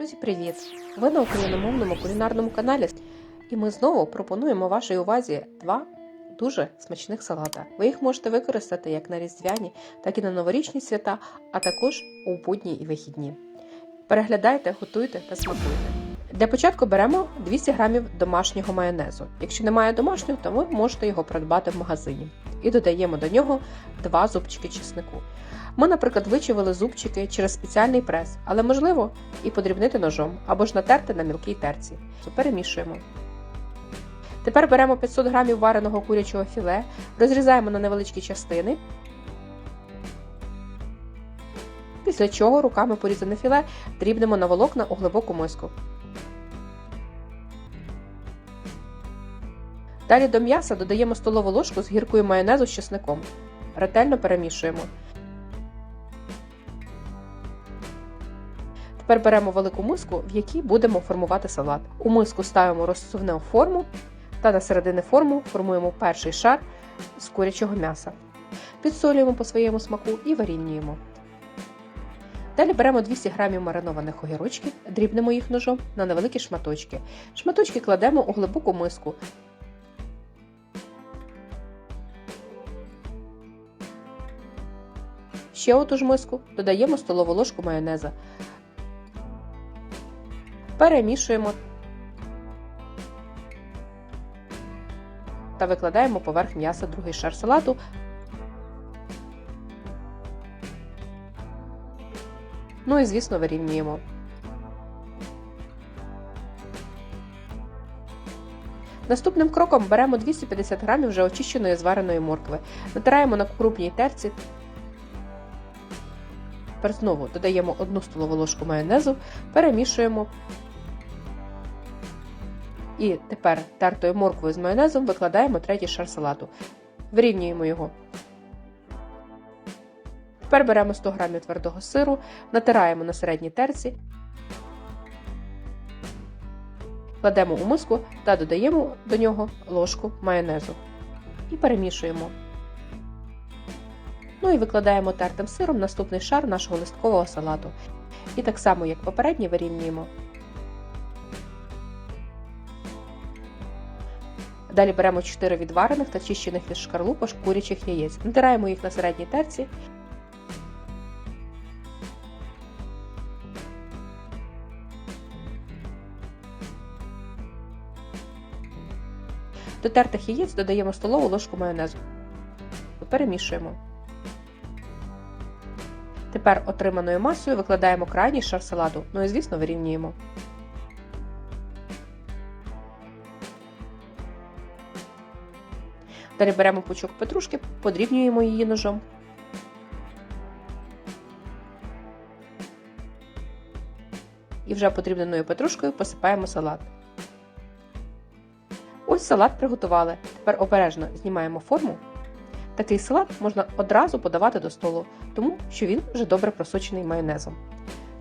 Друзі, привіт! Ви на україномовному кулінарному каналі, і ми знову пропонуємо вашій увазі два дуже смачних салата. Ви їх можете використати як на різдвяні, так і на новорічні свята, а також у будні і вихідні. Переглядайте, готуйте та смакуйте. Для початку беремо 200 г домашнього майонезу. Якщо немає домашнього, то ви можете його придбати в магазині. І додаємо до нього 2 зубчики чеснику. Ми, наприклад, вичавили зубчики через спеціальний прес, але можливо і подрібнити ножом або ж натерти на мілкій терці. Перемішуємо. Тепер беремо 500 г вареного курячого філе, розрізаємо на невеличкі частини. Після чого руками порізане філе дрібнемо на волокна у глибоку миску. Далі до м'яса додаємо столову ложку з гіркою майонезу з чесником. Ретельно перемішуємо. Тепер беремо велику миску, в якій будемо формувати салат. У миску ставимо розсувну форму та на середини форму формуємо перший шар з курячого м'яса. Підсолюємо по своєму смаку і варінюємо. Далі беремо 200 г маринованих огірочків, дрібнемо їх ножом на невеликі шматочки. Шматочки кладемо у глибоку миску. Ще у ту ж миску додаємо столову ложку майонеза. Перемішуємо та викладаємо поверх м'яса другий шар салату. Ну і, звісно, вирівнюємо. Наступним кроком беремо 250 г вже очищеної звареної моркви, натираємо на крупній терці. Тепер знову додаємо 1 столову ложку майонезу, перемішуємо. І тепер тертою морквою з майонезом викладаємо третій шар салату. Вирівнюємо його. Тепер беремо 100 г твердого сиру, натираємо на середній терці, кладемо у миску та додаємо до нього ложку майонезу. І перемішуємо. Ну і викладаємо тертим сиром наступний шар нашого листкового салату. І так само, як попередній, вирівнюємо. Далі беремо 4 відварених та чищених від шкарлупок курячих яєць. Натираємо їх на середній терці. До тертих яєць додаємо столову ложку майонезу. Перемішуємо. Тепер отриманою масою викладаємо крайній шар салату, ну і звісно вирівнюємо. Далі беремо пучок петрушки, подрібнюємо її ножом. І вже подрібненою петрушкою посипаємо салат. Ось салат приготували. Тепер обережно знімаємо форму. Такий салат можна одразу подавати до столу, тому що він вже добре просочений майонезом.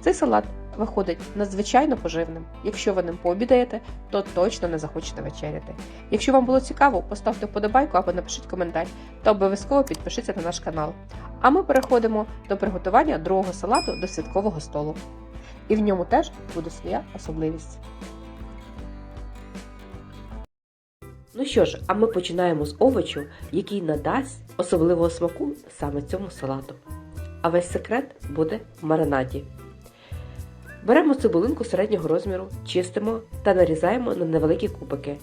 Цей салат виходить надзвичайно поживним. Якщо ви ним пообідаєте, то точно не захочете вечеряти. Якщо вам було цікаво, поставте вподобайку або напишіть коментар та обов'язково підпишіться на наш канал. А ми переходимо до приготування другого салату до святкового столу. І в ньому теж буде своя особливість. Ну що ж, а ми починаємо з овочу, який надасть особливого смаку саме цьому салату. А весь секрет буде в маринаді. Беремо цибулинку середнього розміру, чистимо та нарізаємо на невеликі кубики.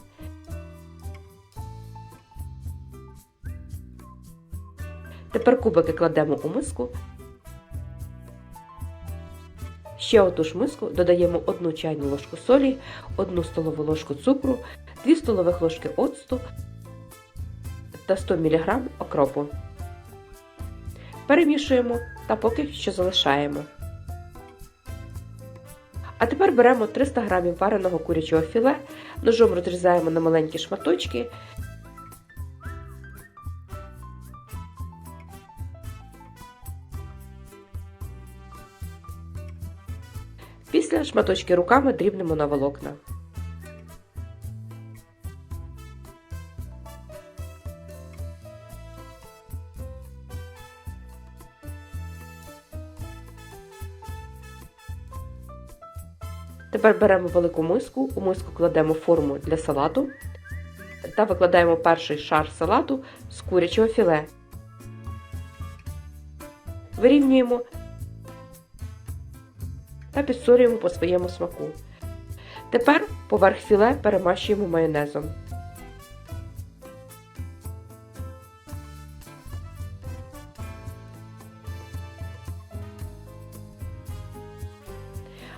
Тепер кубики кладемо у миску. Ще у ту ж миску додаємо 1 чайну ложку солі, 1 столову ложку цукру, 2 столових ложки оцту та 100 мг окропу. Перемішуємо та поки що залишаємо. А тепер беремо 300 г вареного курячого філе, ножом розрізаємо на маленькі шматочки. Після шматочки руками дрібнемо на волокна. Тепер беремо велику миску, у миску кладемо форму для салату та викладаємо перший шар салату з курячого філе. Вирівнюємо та підсолюємо по своєму смаку. Тепер поверх філе перемащуємо майонезом.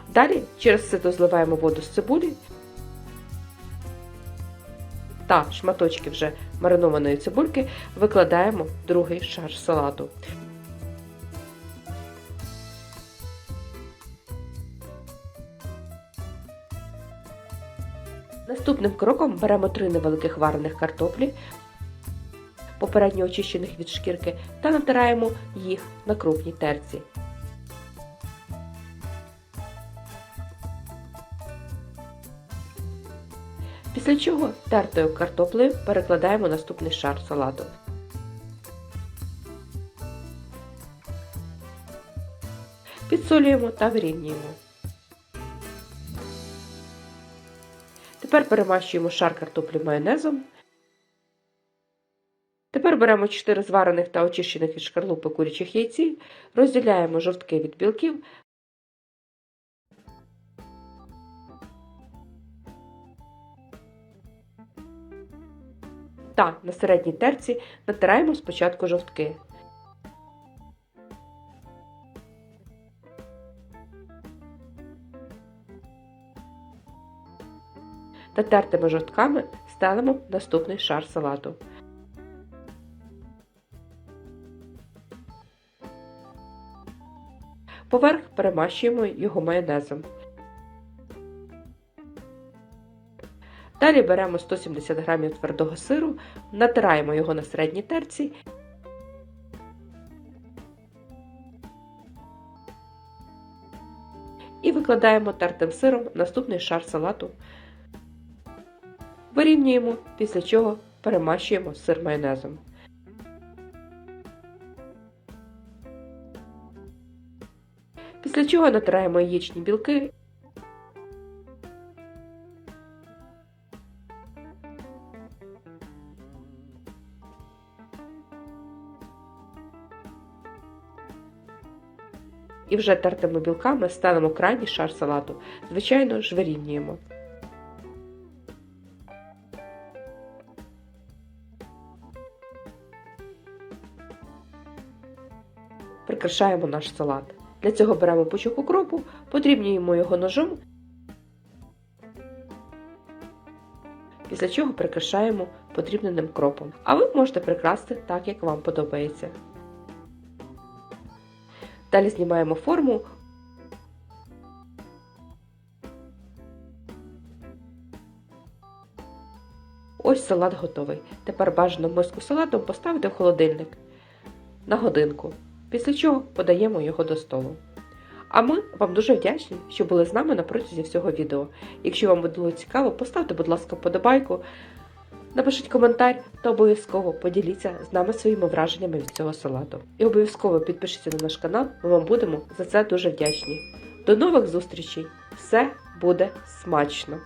Далі через сито зливаємо воду з цибулі та шматочки вже маринованої цибульки викладаємо другий шар салату. Наступним кроком беремо три невеликих варених картоплі, попередньо очищених від шкірки, та натираємо їх на крупній терці. Після чого тертою картоплею перекладаємо наступний шар салату. Підсолюємо та вирівнюємо. Тепер перемащуємо шар картоплі майонезом. Тепер беремо 4 зварених та очищених від шкарлупи курячих яйці, розділяємо жовтки від білків та на середній терці натираємо спочатку жовтки. Та тертими жовтками стелимо наступний шар салату. Поверх перемащуємо його майонезом. Далі беремо 170 г твердого сиру, натираємо його на середній терці. І викладаємо тертим сиром наступний шар салату. Вирівнюємо, після чого перемащуємо сир майонезом. Після чого натираємо яєчні білки вже тертими білками ставимо крайній шар салату. Звичайно ж вирівнюємо. Прикрашаємо наш салат. Для цього беремо пучок укропу, подрібнюємо його ножом, після чого прикрашаємо подрібненим кропом. А ви можете прикрасти так, як вам подобається. Далі знімаємо форму. Ось салат готовий. Тепер бажано миску салатом поставити в холодильник на годинку, після чого подаємо його до столу. А ми вам дуже вдячні, що були з нами на протязі всього відео. Якщо вам було цікаво, поставте, будь ласка, вподобайку, напишіть коментар та обов'язково поділіться з нами своїми враженнями від цього салату. І обов'язково підпишіться на наш канал, ми вам будемо за це дуже вдячні. До нових зустрічей! Все буде смачно!